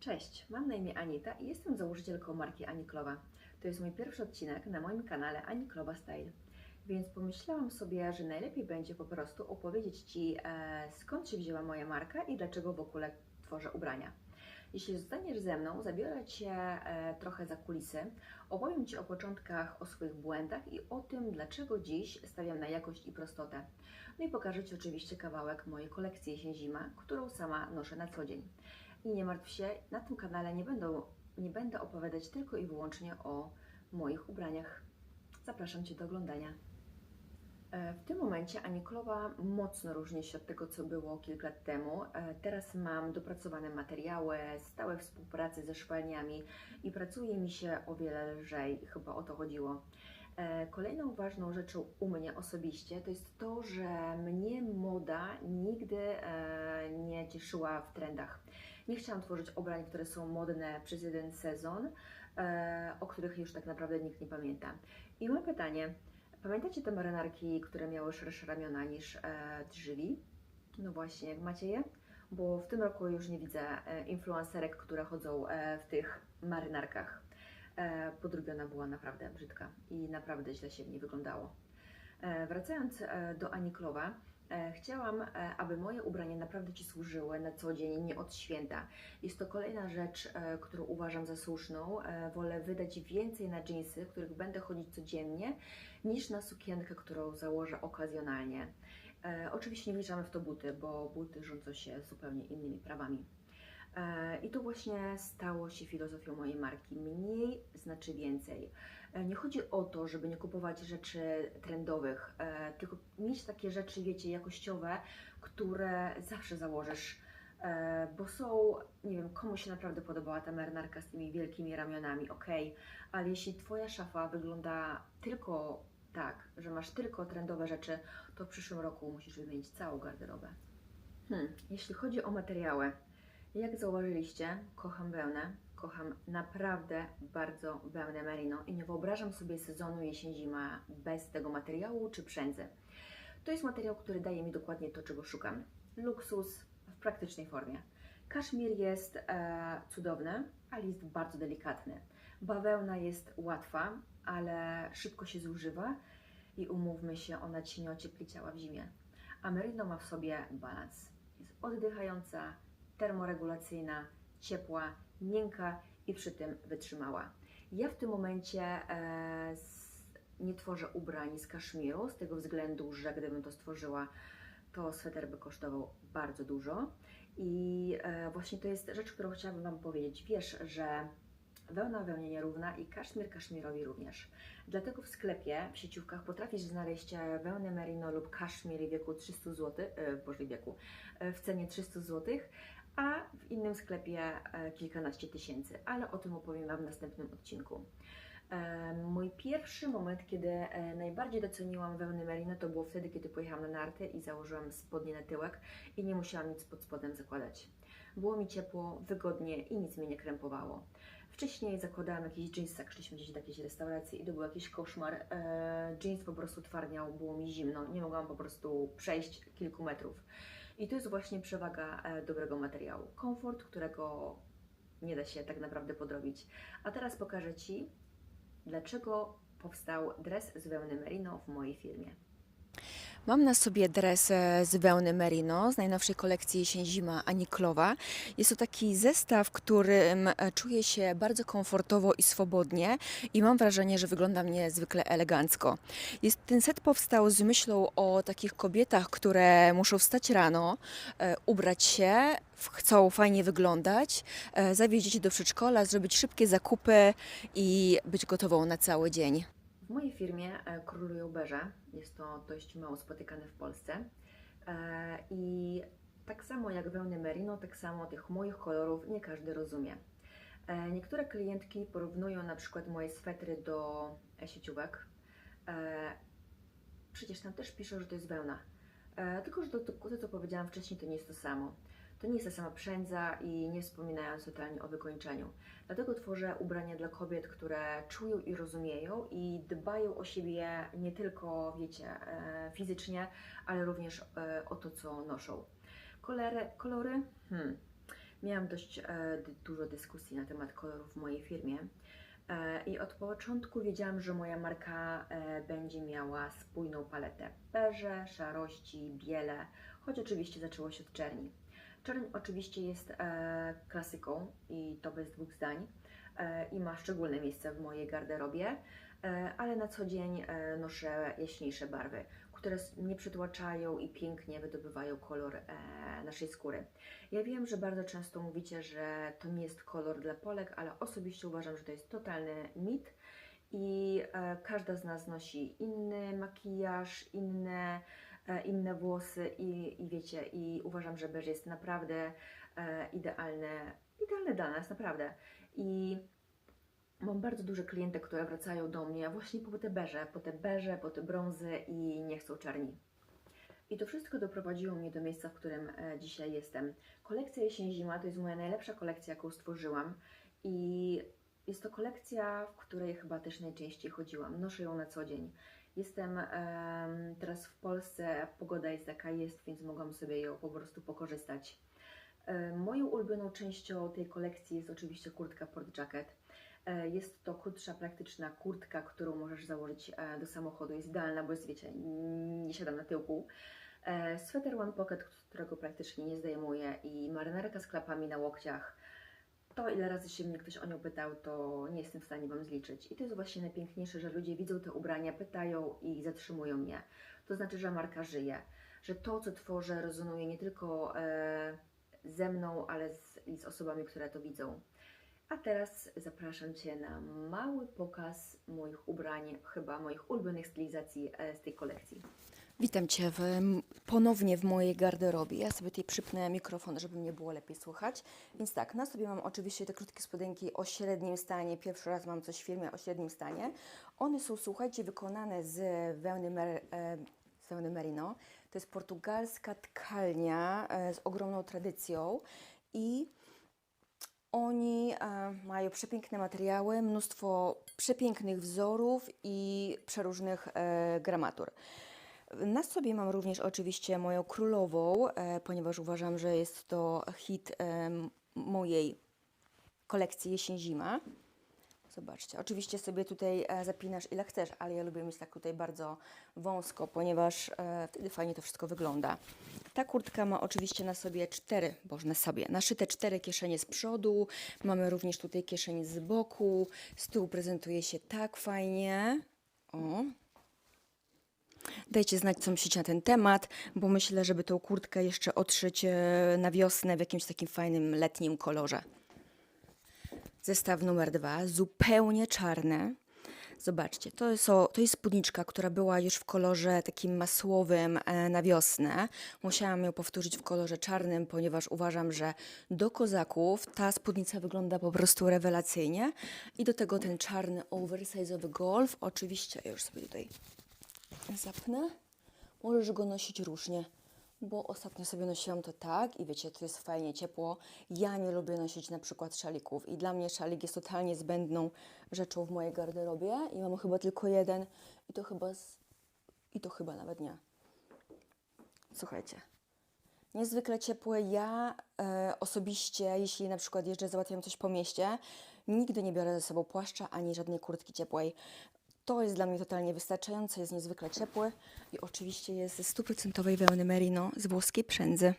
Cześć, mam na imię Anita i jestem założycielką marki Aniklowa. To jest mój pierwszy odcinek na moim kanale Aniklowa Style. Więc pomyślałam sobie, że najlepiej będzie po prostu opowiedzieć Ci e, skąd się wzięła moja marka i dlaczego w ogóle tworzę ubrania. Jeśli zostaniesz ze mną, zabiorę Cię e, trochę za kulisy, opowiem Ci o początkach, o swoich błędach i o tym, dlaczego dziś stawiam na jakość i prostotę. No i pokażę Ci oczywiście kawałek mojej kolekcji jesień-zima, którą sama noszę na co dzień. I nie martw się, na tym kanale nie, będą, nie będę opowiadać tylko i wyłącznie o moich ubraniach. Zapraszam Cię do oglądania. E, W tym momencie Aniklowa mocno różni się od tego, co było kilka lat temu. E, Teraz mam dopracowane materiały, stałe współpracy ze szwalniami i pracuje mi się o wiele lżej. Chyba o to chodziło. E, Kolejną ważną rzeczą u mnie osobiście to jest to, że mnie moda nigdy nie cieszyła w trendach. Nie chciałam tworzyć ubrań, które są modne przez jeden sezon, e, o których już tak naprawdę nikt nie pamięta. I mam pytanie, pamiętacie te marynarki, które miały szersze ramiona niż e, drzwi? No właśnie, jak macie je? Bo w tym roku już nie widzę e, influencerek, które chodzą w tych marynarkach. Podrobiona była naprawdę brzydka i naprawdę źle się w niej wyglądało. Wracając do Aniklowa, chciałam, e, aby moje ubrania naprawdę Ci służyły na co dzień, nie od święta. Jest to kolejna rzecz, e, którą uważam za słuszną. E, Wolę wydać więcej na dżinsy, w których będę chodzić codziennie, niż na sukienkę, którą założę okazjonalnie. E, Oczywiście nie wliczamy w to buty, bo buty rządzą się zupełnie innymi prawami. E, I to właśnie stało się filozofią mojej marki. Mniej znaczy więcej. E, Nie chodzi o to, żeby nie kupować rzeczy trendowych, e, tylko mieć takie rzeczy, wiecie, jakościowe, które zawsze założysz, e, bo są, nie wiem, komuś się naprawdę podobała ta marynarka z tymi wielkimi ramionami, ok, ale jeśli Twoja szafa wygląda tylko tak, że masz tylko trendowe rzeczy, to w przyszłym roku musisz wymienić całą garderobę. Hmm, jeśli chodzi o materiały, jak zauważyliście, kocham wełnę. Kocham naprawdę bardzo wełnę merino i nie wyobrażam sobie sezonu jesień-zima bez tego materiału czy przędzy. To jest materiał, który daje mi dokładnie to, czego szukam. Luksus w praktycznej formie. Kaszmir jest e, cudowny, ale jest bardzo delikatny. Bawełna jest łatwa, ale szybko się zużywa i umówmy się, ona Ci nie ociepli ciała w zimie. A merino ma w sobie balans. Jest oddychająca, termoregulacyjna, ciepła, miękka i przy tym wytrzymała. Ja w tym momencie e, s- nie tworzę ubrań z kaszmiru, z tego względu, że gdybym to stworzyła, to sweter by kosztował bardzo dużo. I e, właśnie to jest rzecz, którą chciałabym Wam powiedzieć. Wiesz, że wełna wełnie nierówna i kaszmir kaszmirowi również. Dlatego w sklepie, w sieciówkach potrafisz znaleźć e, wełnę merino lub kaszmir w wieku 300 zł, e, w Boże wieku, e, w cenie 300 zł, a w innym sklepie kilkanaście tysięcy, ale o tym opowiem Wam w następnym odcinku. Mój pierwszy moment, kiedy najbardziej doceniłam wełnę merino, to było wtedy, kiedy pojechałam na narty i założyłam spodnie na tyłek i nie musiałam nic pod spodem zakładać. Było mi ciepło, wygodnie i nic mnie nie krępowało. Wcześniej zakładałam jakiś jeans, jak szliśmy gdzieś do jakiejś restauracji i to był jakiś koszmar. E, jeans po prostu twardniał, było mi zimno, nie mogłam po prostu przejść kilku metrów. I to jest właśnie przewaga e, dobrego materiału. Komfort, którego nie da się tak naprawdę podrobić. A teraz pokażę Ci, dlaczego powstał dres z wełny merino w mojej firmie. Mam na sobie dres e, z wełny merino z najnowszej kolekcji jesień-zima Aniklowa. Jest to taki zestaw, w którym e, czuję się bardzo komfortowo i swobodnie i mam wrażenie, że wygląda mnie zwykle elegancko. Jest, ten set powstał z myślą o takich kobietach, które muszą wstać rano, e, ubrać się, chcą fajnie wyglądać, zawieźć dzieci do przedszkola, zrobić szybkie zakupy i być gotową na cały dzień. W mojej firmie e, królują beże. Jest to dość mało spotykane w Polsce. E, I tak samo jak wełny merino, tak samo tych moich kolorów nie każdy rozumie. E, Niektóre klientki porównują na przykład moje swetry do sieciówek. Przecież tam też piszą, że to jest wełna. Tylko, że to, to, to, co powiedziałam wcześniej, to nie jest to samo. To nie jest ta sama przędza i nie wspominając totalnie o wykończeniu. Dlatego tworzę ubrania dla kobiet, które czują i rozumieją i dbają o siebie nie tylko, wiecie, e, fizycznie, ale również e, o to, co noszą. Kolory, kolory? Hmm. Miałam dość e, dużo dyskusji na temat kolorów w mojej firmie i od początku wiedziałam, że moja marka będzie miała spójną paletę beże, szarości, biele, choć oczywiście zaczęło się od czerni. Czerń oczywiście jest e, klasyką i to bez dwóch zdań e, i ma szczególne miejsce w mojej garderobie, e, ale na co dzień e, noszę jaśniejsze barwy, które nie przytłaczają i pięknie wydobywają kolor e, naszej skóry. Ja wiem, że bardzo często mówicie, że to nie jest kolor dla Polek, ale osobiście uważam, że to jest totalny mit i e, każda z nas nosi inny makijaż, inne, inne włosy i, i wiecie, i uważam, że beż jest naprawdę e, idealne, idealne dla nas, naprawdę. I mam bardzo dużo klientek, które wracają do mnie właśnie po te beże, po te beże, po te brązy i nie chcą czarni. I to wszystko doprowadziło mnie do miejsca, w którym e, dzisiaj jestem. Kolekcja jesień-zima to jest moja najlepsza kolekcja, jaką stworzyłam i jest to kolekcja, w której chyba też najczęściej chodziłam. Noszę ją na co dzień. Jestem em, teraz w Polsce, pogoda jest jaka jest, więc mogłam sobie ją po prostu pokorzystać. Moją ulubioną częścią tej kolekcji jest oczywiście kurtka Port Jacket. E, Jest to krótsza, praktyczna kurtka, którą możesz założyć e, do samochodu. Jest idealna, bo jest, wiecie, nie siadam na tyłku. E, Sweter One Pocket, którego praktycznie nie zdejmuję i marynarka z klapami na łokciach. To ile razy się mnie ktoś o nią pytał, to nie jestem w stanie Wam zliczyć. I to jest właśnie najpiękniejsze, że ludzie widzą te ubrania, pytają i zatrzymują mnie. To znaczy, że marka żyje, że to, co tworzę, rezonuje nie tylko e, ze mną, ale z, i z osobami, które to widzą. A teraz zapraszam Cię na mały pokaz moich ubrań, chyba moich ulubionych stylizacji e, z tej kolekcji. Witam Cię w, ponownie w mojej garderobie. Ja sobie tutaj przypnę mikrofon, żeby mnie było lepiej słychać. Więc tak, na sobie mam oczywiście te krótkie spodenki o średnim stanie. Pierwszy raz mam coś w firmie o średnim stanie. One są, słuchajcie, wykonane z wełny, mer, e, z wełny merino. To jest portugalska tkalnia e, z ogromną tradycją i oni e, mają przepiękne materiały, mnóstwo przepięknych wzorów i przeróżnych gramatur. Na sobie mam również oczywiście moją królową, e, ponieważ uważam, że jest to hit e, mojej kolekcji jesień-zima. Zobaczcie, oczywiście sobie tutaj e, zapinasz ile chcesz, ale ja lubię mieć tak tutaj bardzo wąsko, ponieważ wtedy fajnie to wszystko wygląda. Ta kurtka ma oczywiście na sobie cztery, boże na sobie, naszyte cztery kieszenie z przodu. Mamy również tutaj kieszenie z boku. Z tyłu prezentuje się tak fajnie. O, Dajcie znać, co myślicie na ten temat, bo myślę, żeby tą kurtkę jeszcze odszyć e, na wiosnę w jakimś takim fajnym letnim kolorze. Zestaw numer dwa, zupełnie czarne. Zobaczcie, to jest, o- to jest spódniczka, która była już w kolorze takim masłowym e, na wiosnę. Musiałam ją powtórzyć w kolorze czarnym, ponieważ uważam, że do kozaków ta spódnica wygląda po prostu rewelacyjnie. I do tego ten czarny oversize'owy golf. Oczywiście, ja już sobie tutaj zapnę. Możesz go nosić różnie, bo ostatnio sobie nosiłam to tak i wiecie, to jest fajnie ciepło. Ja nie lubię nosić na przykład szalików i dla mnie szalik jest totalnie zbędną rzeczą w mojej garderobie i mam chyba tylko jeden i to chyba, z... i to chyba nawet nie. Słuchajcie, niezwykle ciepłe. Ja e, osobiście, jeśli na przykład jeżdżę, załatwiam coś po mieście, nigdy nie biorę ze sobą płaszcza ani żadnej kurtki ciepłej. To jest dla mnie totalnie wystarczające, jest niezwykle ciepły i oczywiście jest ze stuprocentowej wełny merino z włoskiej przędzy.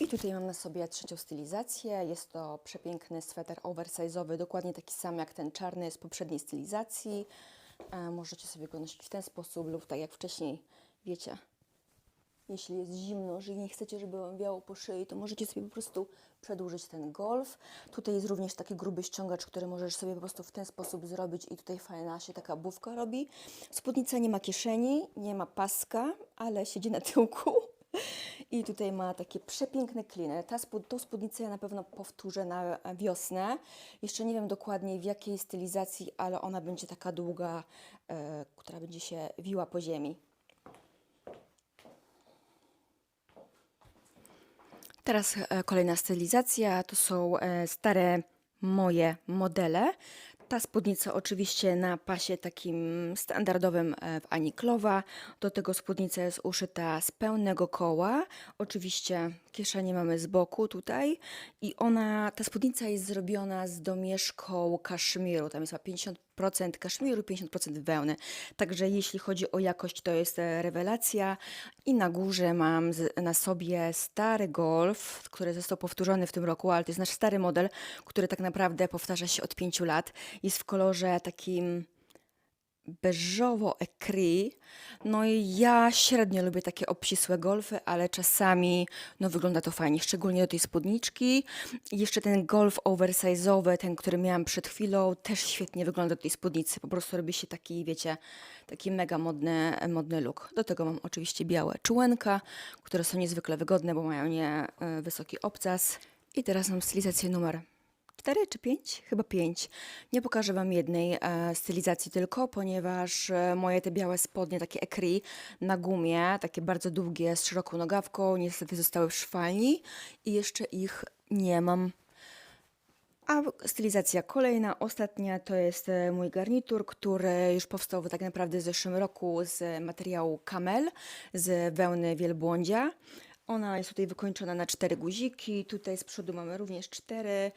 I tutaj mam na sobie trzecią stylizację. Jest to przepiękny sweter oversize'owy, dokładnie taki sam jak ten czarny z poprzedniej stylizacji. E, możecie sobie go nosić w ten sposób lub tak jak wcześniej, wiecie, jeśli jest zimno, że nie chcecie, żeby on wiało po szyi, to możecie sobie po prostu przedłużyć ten golf. Tutaj jest również taki gruby ściągacz, który możesz sobie po prostu w ten sposób zrobić i tutaj fajna się taka bufka robi. Spódnica nie ma kieszeni, nie ma paska, ale siedzi na tyłku. I tutaj ma takie przepiękne kliny. Ta spód, tą spódnicę ja na pewno powtórzę na wiosnę. Jeszcze nie wiem dokładnie w jakiej stylizacji, ale ona będzie taka długa, e, która będzie się wiła po ziemi. Teraz e, kolejna stylizacja to są e, stare moje modele. Ta spódnica oczywiście na pasie takim standardowym e, w Aniklowa. Do tego spódnica jest uszyta z pełnego koła. Oczywiście Kieszenie mamy z boku tutaj i ona, ta spódnica jest zrobiona z domieszką kaszmiru. Tam jest chyba 50% kaszmiru, 50% wełny. Także jeśli chodzi o jakość, to jest e, rewelacja. I na górze mam na sobie stary Golf, który został powtórzony w tym roku, ale to jest nasz stary model, który tak naprawdę powtarza się od 5 lat. Jest w kolorze takim beżowo ecri. No i ja średnio lubię takie obcisłe golfy, ale czasami no wygląda to fajnie, szczególnie do tej spódniczki. Jeszcze ten golf oversize'owy, ten, który miałam przed chwilą, też świetnie wygląda do tej spódnicy. Po prostu robi się taki, wiecie, taki mega modny, modny look. Do tego mam oczywiście białe czułenka, które są niezwykle wygodne, bo mają nie e, wysoki obcas. I teraz mam stylizację numer 4 czy 5? Chyba 5. Nie pokażę Wam jednej e, stylizacji tylko, ponieważ e, moje te białe spodnie, takie ecri na gumie, takie bardzo długie, z szeroką nogawką, niestety zostały w szwalni i jeszcze ich nie mam. A stylizacja kolejna, ostatnia, to jest e, mój garnitur, który już powstał tak naprawdę w zeszłym roku z materiału kamel, z wełny wielbłądzia. Ona jest tutaj wykończona na cztery guziki. Tutaj z przodu mamy również cztery.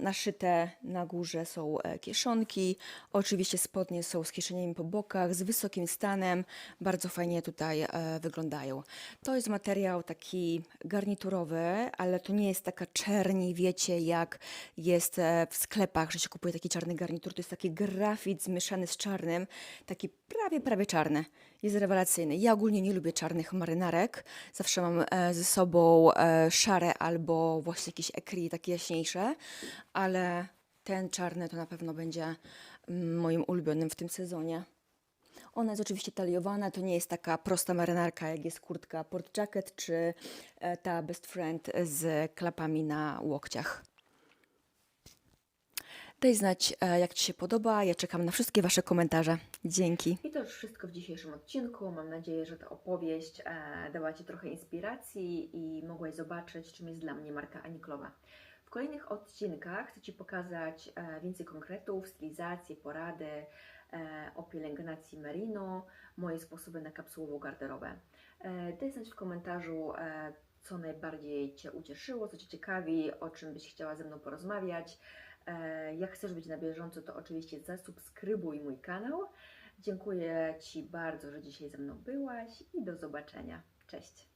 Naszyte na górze są e, kieszonki. Oczywiście spodnie są z kieszeniami po bokach, z wysokim stanem. Bardzo fajnie tutaj e, wyglądają. To jest materiał taki garniturowy, ale to nie jest taka czerni, wiecie, jak jest e, w sklepach, że się kupuje taki czarny garnitur. To jest taki grafit zmieszany z czarnym, taki prawie, prawie czarny. Jest rewelacyjny. Ja ogólnie nie lubię czarnych marynarek. Zawsze mam e, ze sobą e, szare albo właśnie jakieś ekri takie jaśniejsze, ale ten czarny to na pewno będzie mm, moim ulubionym w tym sezonie. Ona jest oczywiście taliowana, to nie jest taka prosta marynarka, jak jest kurtka port jacket, czy e, ta best friend z klapami na łokciach. Daj znać, e, jak Ci się podoba. Ja czekam na wszystkie Wasze komentarze. Dzięki. I to już wszystko w dzisiejszym odcinku. Mam nadzieję, że ta opowieść e, dała Ci trochę inspiracji i mogłeś zobaczyć, czym jest dla mnie marka Aniklowa. W kolejnych odcinkach chcę Ci pokazać e, więcej konkretów, stylizację, porady o pielęgnacji merino, moje sposoby na kapsułową garderobę. Daj znać w komentarzu, co najbardziej Cię ucieszyło, co Cię ciekawi, o czym byś chciała ze mną porozmawiać. E, Jak chcesz być na bieżąco, to oczywiście zasubskrybuj mój kanał. Dziękuję Ci bardzo, że dzisiaj ze mną byłaś i do zobaczenia. Cześć!